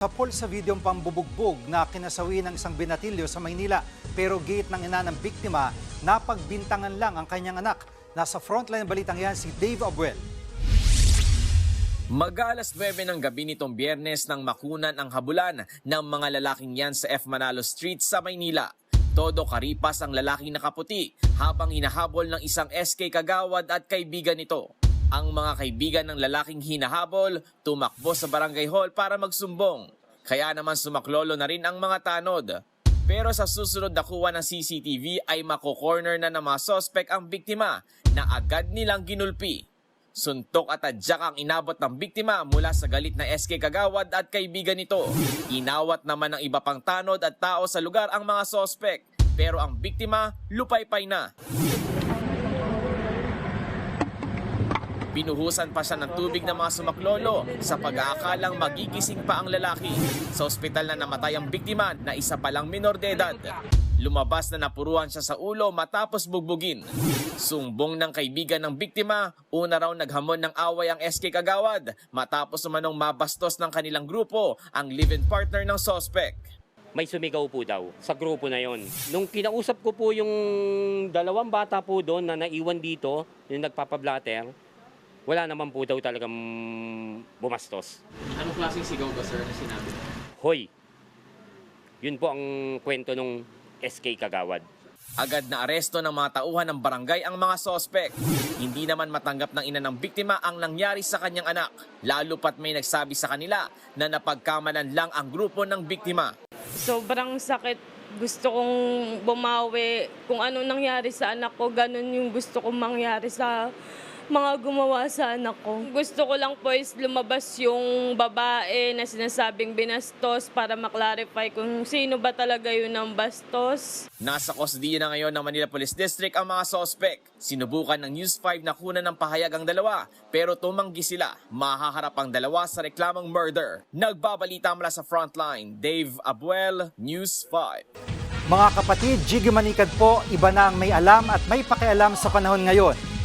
Kapol sa videong pambubugbog na kinasawi ng isang binatilyo sa Maynila pero gate ng ina ng biktima, napagbintangan lang ang kanyang anak. Nasa frontline ng balitang yan si Dave Abuel. Mag-alas 9 ng gabi nitong biyernes nang makunan ang habulan ng mga lalaking yan sa F. Manalo Street sa Maynila. Todo karipas ang lalaking nakaputi habang hinahabol ng isang SK kagawad at kaibigan nito. Ang mga kaibigan ng lalaking hinahabol tumakbo sa barangay hall para magsumbong. Kaya naman sumaklolo na rin ang mga tanod. Pero sa susunod na kuha ng CCTV ay mako-corner na ng mga sospek ang biktima na agad nilang ginulpi. Suntok at tadyak ang inabot ng biktima mula sa galit na SK Kagawad at kaibigan nito. Inawat naman ng iba pang tanod at tao sa lugar ang mga sospek. Pero ang biktima, lupaypay na. Binuhusan pa siya ng tubig ng mga sumaklolo sa pag-aakalang magigising pa ang lalaki. Sa ospital na namatay ang biktima na isa palang minor de edad. Lumabas na napuruhan siya sa ulo matapos bugbugin. Sumbong ng kaibigan ng biktima, una raw naghamon ng away ang SK Kagawad matapos umanong mabastos ng kanilang grupo ang live-in partner ng sospek. may sumigaw po daw sa grupo na yon. Nung kinausap ko po yung dalawang bata po doon na naiwan dito, yung nagpapablatter, wala naman po daw talagang bumastos. Anong klaseng sigaw ba, sir, na sinabi? Hoy! Yun po ang kwento nung SK Kagawad. Agad na aresto ng mga tauhan ng barangay ang mga sospek. Hindi naman matanggap ng ina ng biktima ang nangyari sa kanyang anak. Lalo pat may nagsabi sa kanila na napagkamalan lang ang grupo ng biktima. sobrang sakit. Gusto kong bumawi. Kung ano nangyari sa anak ko, ganun yung gusto kong mangyari sa mga gumawa sa anak ko. Gusto ko lang po is lumabas yung babae na sinasabing binastos para maklarify kung sino ba talaga yun ang bastos. Nasa kustodiya na ngayon ng Manila Police District ang mga sospek. Sinubukan ng News 5 na kunan ng pahayag ang dalawa pero tumanggi sila. Mahaharap ang dalawa sa reklamang murder. Nagbabalita mula sa frontline, Dave Abuel, News 5. Mga kapatid, Jiggy Manikad po, iba na ang may alam at may pakialam sa panahon ngayon.